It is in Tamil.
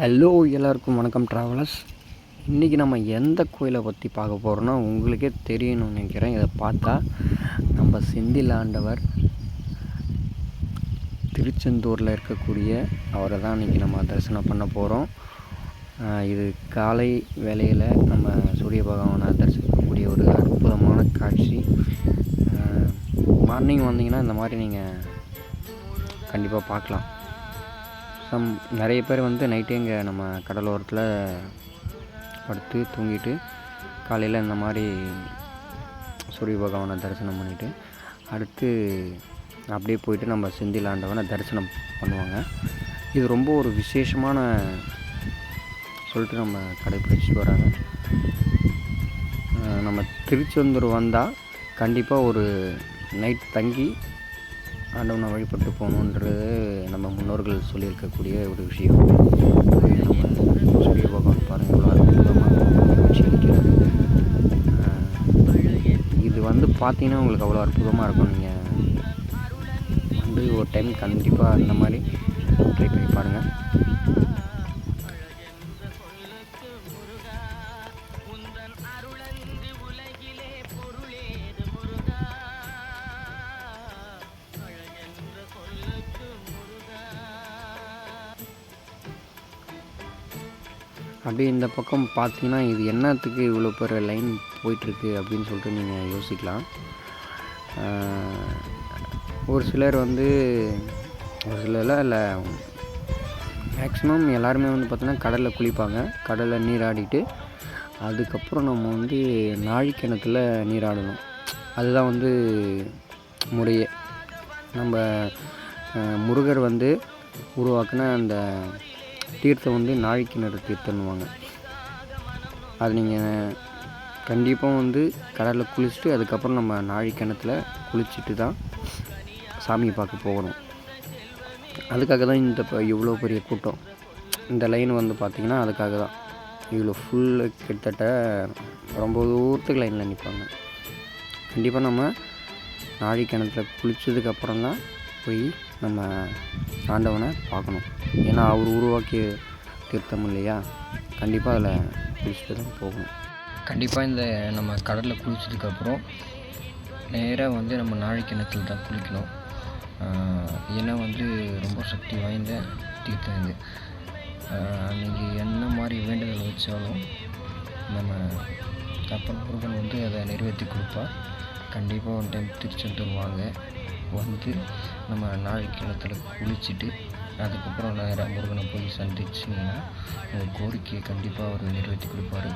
ஹலோ எல்லாருக்கும் வணக்கம் ட்ராவலர்ஸ் இன்றைக்கி நம்ம எந்த கோயிலை பற்றி பார்க்க போகிறோன்னா உங்களுக்கே தெரியணும்னு நினைக்கிறேன். இதை பார்த்தா நம்ம செந்திலாண்டவர் திருச்செந்தூரில் இருக்கக்கூடிய அவரை தான் இன்றைக்கி நம்ம தரிசனம் பண்ண போகிறோம் இது காலை வேளையில் நம்ம சூரிய பகவானை தரிசிக்கக்கூடிய ஒரு அற்புதமான காட்சி. மார்னிங் வந்தீங்கன்னா இந்த மாதிரி நீங்கள் கண்டிப்பாக பார்க்கலாம். சம் நிறைய பேர் வந்து நைட்டே இங்கே நம்ம கடலோரத்தில் படுத்து தூங்கிட்டு காலையில் இந்த மாதிரி சூரிய பகவானை தரிசனம் பண்ணிவிட்டு அடுத்து அப்படியே போயிட்டு நம்ம செந்தில் ஆண்டவனை தரிசனம் பண்ணுவாங்க. இது ரொம்ப ஒரு விசேஷமான சொல்லிட்டு நம்ம கடைப்பிடிச்சிட்டு வராங்க. நம்ம திருச்செந்தூர் வந்தால் கண்டிப்பாக ஒரு நைட் தங்கி ஆண்டவனை வழிபட்டு போகணுன்றது நம்ம முன்னோர்கள் சொல்லியிருக்கக்கூடிய ஒரு விஷயம். நம்ம சூரிய பகவான் பாருங்கள் அற்புதமாக இது வந்து பார்த்தீங்கன்னா உங்களுக்கு அவ்வளோ அற்புதமாக இருக்கும். நீங்கள் வந்து ஒரு டைம் கண்டிப்பாக அந்த மாதிரி ட்ரை பண்ணி பாருங்கள் அப்படியே இந்த பக்கம் பார்த்தீங்கன்னா இது என்னத்துக்கு இவ்வளோ பெரிய லைன் போயிட்டுருக்கு அப்படின்னு சொல்லிட்டு நீங்கள் யோசிக்கலாம். ஒரு சிலர் வந்து ஒரு சிலர்லாம் இல்லை மேக்ஸிமம் எல்லாருமே வந்து பார்த்தோன்னா கடலில் குளிப்பாங்க. கடலில் நீராடிட்டு அதுக்கப்புறம் நம்ம வந்து நாழி கிணத்துல நீராடணும். அதுதான் வந்து முறையே. நம்ம முருகர் வந்து உருவாக்குன அந்த தீர்த்தம் வந்து நாழி கிணறு தீர்த்தம்னுவாங்க அது நீங்கள் கண்டிப்பாக வந்து கடலில் குளிச்சுட்டு அதுக்கப்புறம் நம்ம நாழி கிணத்துல குளிச்சுட்டு தான் சாமியை பார்க்க போகணும். அதுக்காக தான் இந்த இப்போ இவ்வளோ பெரிய கூட்டம். இந்த லைன் வந்து பார்த்திங்கன்னா அதுக்காக தான். இவ்வளோ ஃபுல்லு கிட்டத்தட்ட ரொம்ப தூரத்துக்கு லைனில் நிற்பாங்க கண்டிப்பாக நம்ம நாழி கிணத்துல குளித்ததுக்கப்புறம் தான் போய் நம்ம ஆண்டவனை பார்க்கணும். ஏன்னா அவர் உருவாக்கிய தீர்த்தம் இல்லையா? கண்டிப்பாக அதில் குளிச்சுட்டு தான் போகணும். கண்டிப்பாக இந்த நம்ம கடலில் குளிச்சதுக்கப்புறம் நேராக வந்து நம்ம நாழிக்கிணத்தில் தான் குளிக்கணும். ஏன்னா வந்து ரொம்ப சக்தி வாய்ந்த தீர்த்தம் இது. நீங்கள் என்ன மாதிரி வேண்டுதல் வச்சாலும் நம்ம அப்பன் முருகன் வந்து அதை நிறைவேற்றி கொடுப்பார். கண்டிப்பாக ஒன் டைம் திருச்செந்தூர் வாங்க. வந்து நம்ம நாழி கிணத்துல குளிச்சுட்டு அதுக்கப்புறம் நேராக முருகனை போய் சந்திச்சிங்கன்னா உங்கள் கோரிக்கையை கண்டிப்பாக அவர் நிறைவேற்றி கொடுப்பாரு.